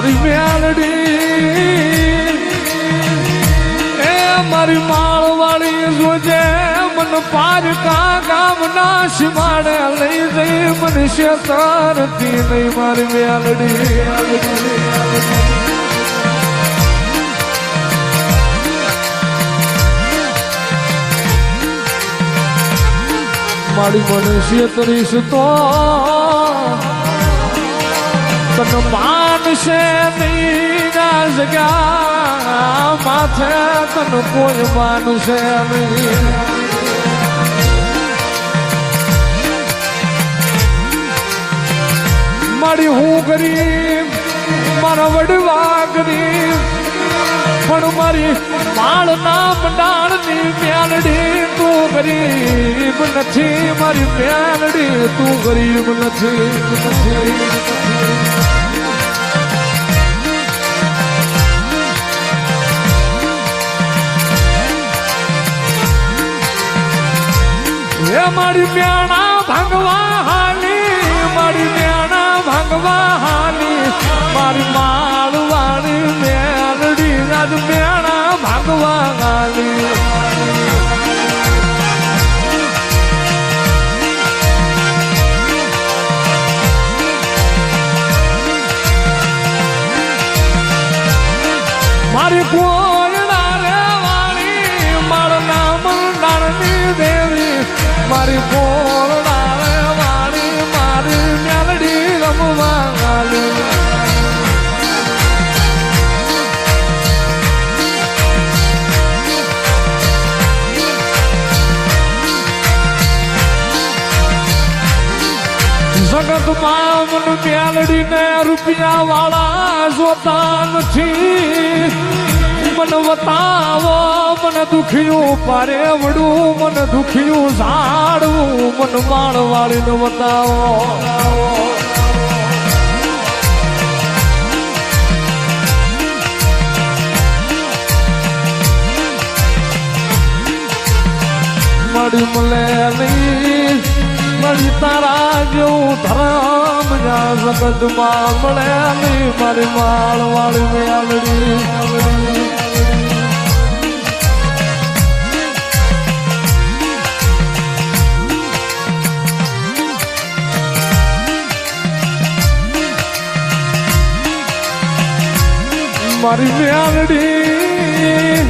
મારી મેલડી. એ મારી માળવાળી જોજે, મન પારકા ગામ ના સીમાડે લઈ જઈ મને શેતારતી નહીં મારી મેલડી. મારી મને શેતરીશ તો તન માનશે જગ્યા માથે તન કોઈ માનશે મારી હું ગરીબ મારા વડવા ગરીબ પણ મારી માળ ના મંડાળની તું ગરીબ નથી, મારી મેલડી તું ગરીબ નથી નથી. હે મારી મ્યાણા ભાંગવા હાલી, મારી મ્યાણા ભાંગવા હાલી, મારી માળ વાળી મેલડી રાજ મ્યાણા ભાંગવા ને વાળા જોતા નથી મન વતાવો, મન દુખ્યું પારેવડું, મન દુખ્યું ઝાડવું, મન માળ વાળીને વતાવો. મળી મળે નહીં મળી તારા જેવું ધરમ જા જગતમાં મળે નહીં મારી માળ વાળી મેલડી, મારી મ્યાલડી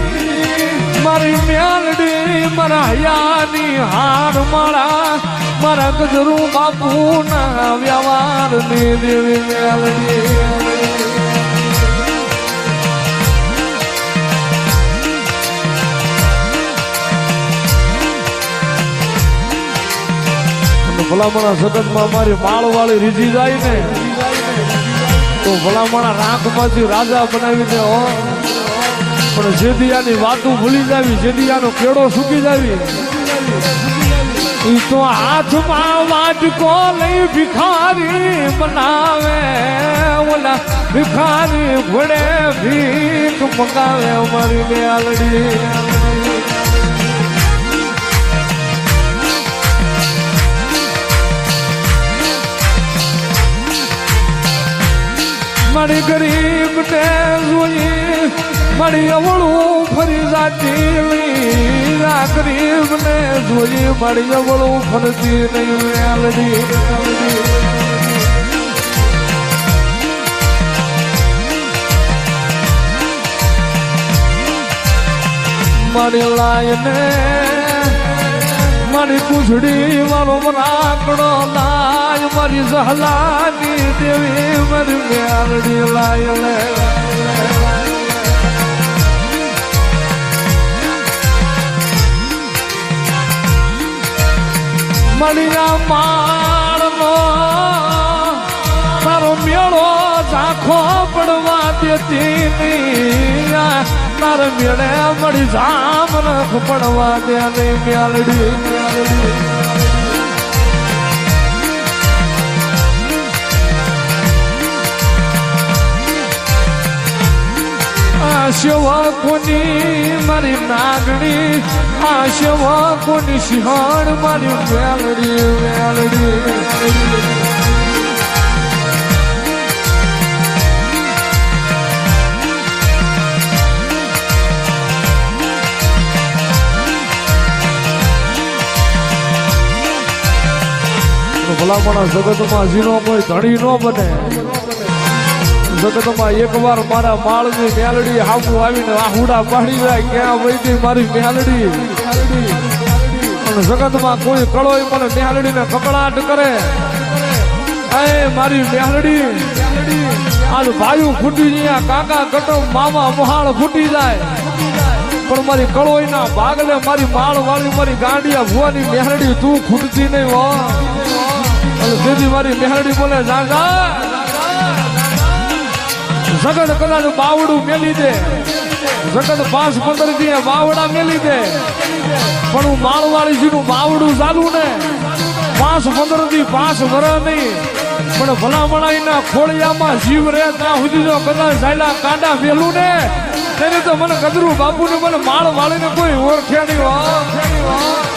મારી મ્યાલડી મારા હયાની હાર માળા. મારા ગજરું બાપુ ના વ્યવહારની દેવી અને ભલામણા સતતમાં મારી માળ વાળી રીઝી જાય ને તો ભલામણા રાંખમાંથી રાજા બનાવીને હો. પણ જેદિયાની વાતું ભૂલી જાવી, જેદિયાનો કેળો સૂકી જાવી. ઈ તો હાથમાં વાટકો લઈ ભિખારી બનાવે, ઓલા ભિખારી ઘોડે ભીખ મંગાવે અમારી બેલડી મારી ગરીબ ને જોઈ મારી અવળું, ફરી જાતી આ ગરીબ ને જોઈ મારી અવળું, ફરતી નહીં મેલડી મારી લાયને, મારી પૂછડી મારો મરાકડો લાય, મારી સહલાની દેવી મારી મેળડી લાય લે મળ્યા માળનો તારો મેળો ઝાંખો પડવા દેતી નહીં. મેળે મળી જામ પડવા દે નહીં મેળડી મેલડી સેવકોની મારી નાગણી આ સેવકોની શિહાણ મારી વેલડી વેલડી. ભલામણ જગતમાં જીનો કોઈ ધણી નો બને. જગતમાં એકવાર મારા માળની મેલડી હામું આવીને આહુડા પાડી જાય, ક્યાં વૈદી મારી મેલડી? પણ જગતમાં કોઈ કળોય મને મેલડીને કકડાટ કરે. એ મારી મેલડી, આજ ભાઈઓ ફૂટી ગયા કાકા કટમ મામા મોહાળ ફૂટી જાય. પણ મારી કળોઈના ભાગલે મારી માળ વાળી મારી ગાંડિયા ભુવાની મેહરડી તું ખૂટતી નહીં હો. અને મારી મેહરડી બોલે, જા જા. જગત કદાચ બાવડું મેલી દે. જગત પાંચ પંદર દી બાવડા મેલી દે. પણ હું માળવાળી નું બાવડું ચાલુ ને. પાંચ પંદર દી પાંચ વર નહીં. પણ ભલામણાઈના ખોળિયામાં જીવ રહે ત્યાં સુધી જો કદાચ ઝાયલા કાંડા મેલું ને, તેને તો મને કદરું બાપુને મને માળ કોઈ ઓળખે નહીં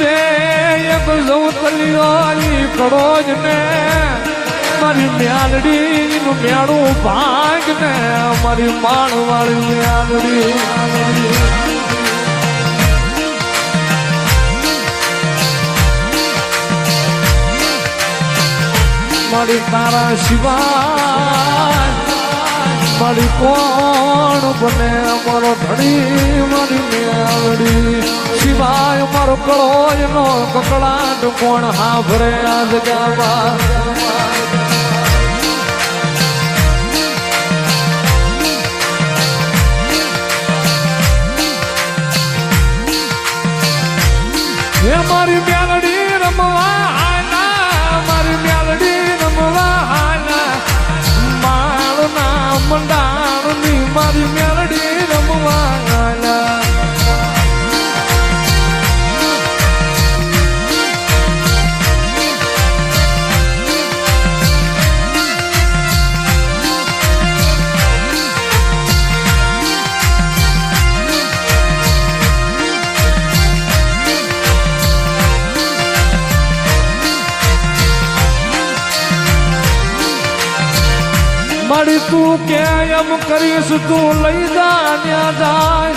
દે, એક જવતલિયાની કડો જ ને મારી મ્યાલડી નું મેળું ભાગ ને મારી માણ વાળી મ્યાલડી. મારી તારા શિવાય મારી કોણ બને? મારો ધણી મારી મેળડી મારો કળો એનો કકડાટ કોણ હાભરે આજ જગામાં હે મારી તું કે એમ કરીશ, તું લઈ જા જાય.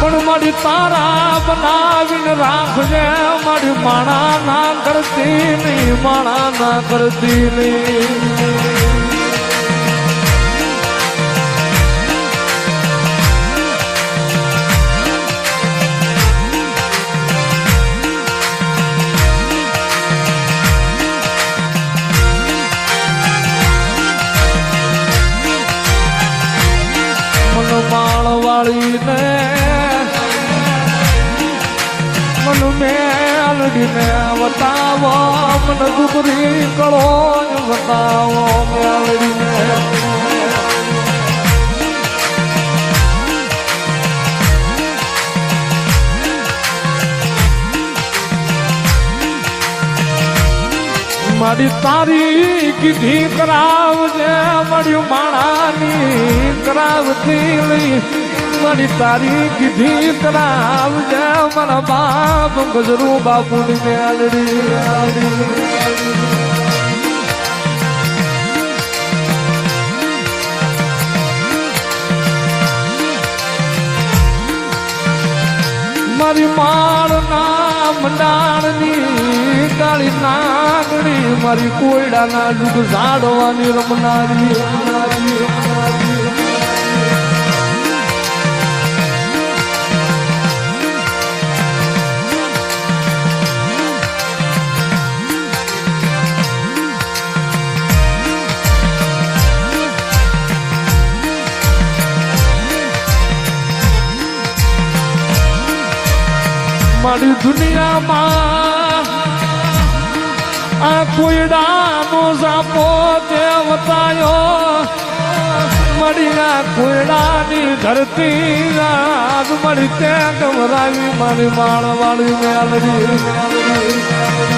પણ મારી તારા બનાવીને રાખજે, મારી માણા ના કરતી નહીં, માણા ના કરતી નહીં. માળ વાળી ને મન મેલડી ને બતાવો મન દુબરી કળો જ બતાવો મેલડી ને મારી તારી કીધી કરાવજે મળ્યું માણાની કરાવતી લઈ. મારી તારી કીધી કરાવજે મારા બાપ ગજરું બાપુની મેળડી મારી માળ નામ ડાળની કાળી નાગણી, મારી કોયડાના દુઃખ ઝાડવાની રમનારી. મારી દુનિયામાં આ કોયડાનો સાપો તે વતાયો મળી આ કોયડાની ધરતી આગ મળી ત્યાં ગવરાવી મારી માળવાળી મેલડી.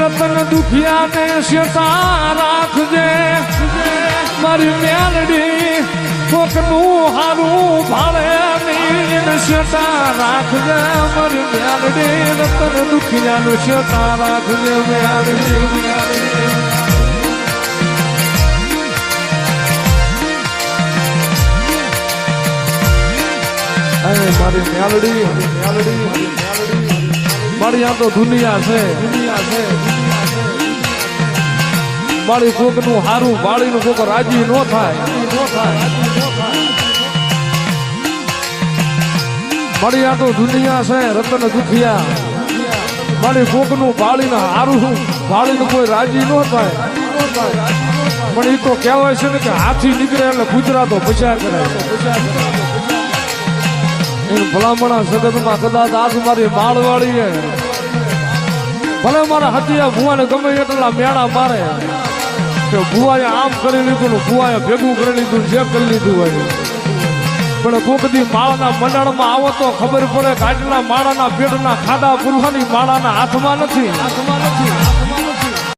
રતન દુખિયાને શેતા રાખજે. મારી મેલડી કોકનું હારું ભાળે નીન શેતા રાખજે. મારી મેલડી રતન દુખિયાનું શેતા રાખજે. મેલડી. મેલડી મારી મેલડી મેલડી. મારી આ તો દુનિયા છે. દુનિયા છે મારી કોકનું હારું, વાળીનું કોક રાજી નો થાય. નો મારી આ તો દુનિયા છે, રતન દુખિયા. મારી કોકનું વાળીને હારું વાળીનું કોઈ રાજી નો થાય. પણ એ તો કહેવાય છે ને કે હાથી નીકળે એટલે ગુજરાતો પછાર કરાય એનું ભલામણા જગતમાં કદાચ આજ મારી માળવાળી હે ભલે મારા હતિયા ભુવાને ગમે એટલા મેળા મારે, કે ભુવાએ આમ કરી લીધું ભુવાએ ભેગું કરી લીધું, જે કરી લીધું હોય. પણ કોક દી માળાના મંડળમાં આવો તો ખબર પડે કે આટલા માળાના પેટના ખાડા પુરવાની માળાના હાથમાં નથી હાથમાં નથી.